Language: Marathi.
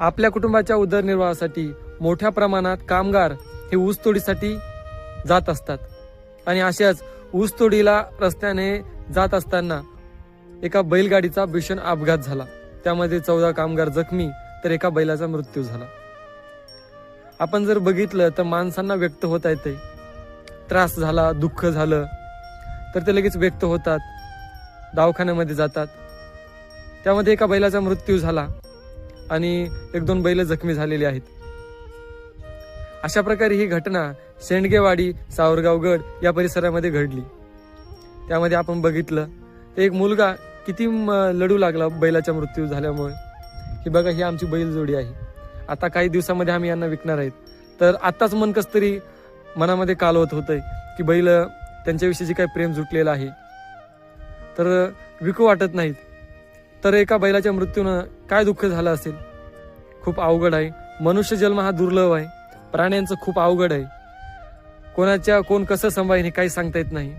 आपल्या कुटुंबाच्या उदरनिर्वाहासाठी मोठ्या प्रमाणात कामगार हे ऊसतोडीसाठी जात असतात. आणि अशाच ऊसतोडीला रस्त्याने जात असताना एका बैलगाडीचा भीषण अपघात झाला. त्यामध्ये चौदा कामगार जखमी तर एका बैलाचा मृत्यू झाला. आपण जर बघितलं तर माणसांना व्यक्त होता येते त्रास झाला दुःख झालं तर ते लगेच व्यक्त होतात. दवाखान्यामध्ये जातात. त्यामध्ये एका बैलाचा मृत्यू झाला. आणि एक दोन बैल जखमी झालेली आहेत. अशा प्रकारे ही घटना शेंडगेवाडी सावरगावगड या परिसरामध्ये घडली. त्यामध्ये आपण बघितलं तर एक मुलगा किती म- लढू लागला बैलाचा मृत्यू झाल्यामुळे. ही बघा ही आमची बैल जोडी आहे. आता काही दिवसामध्ये आम्ही यांना विकणार आहेत. तर आत्ताच मन कस तरी मनामध्ये कालवत होतंय की बैल त्यांच्याविषयी जे काही प्रेम जुटलेलं आहे तर विकू वाटत नाहीत. तर एका बैलाच्या मृत्यूनं काय दुःख झालं असेल? खूप अवघड आहे. मनुष्य जन्म हा दुर्लभ आहे. प्राण्यांचं खूप अवघड आहे. कोणाच्या कोण कसं सांभाळेल हे काही सांगता येत नाही.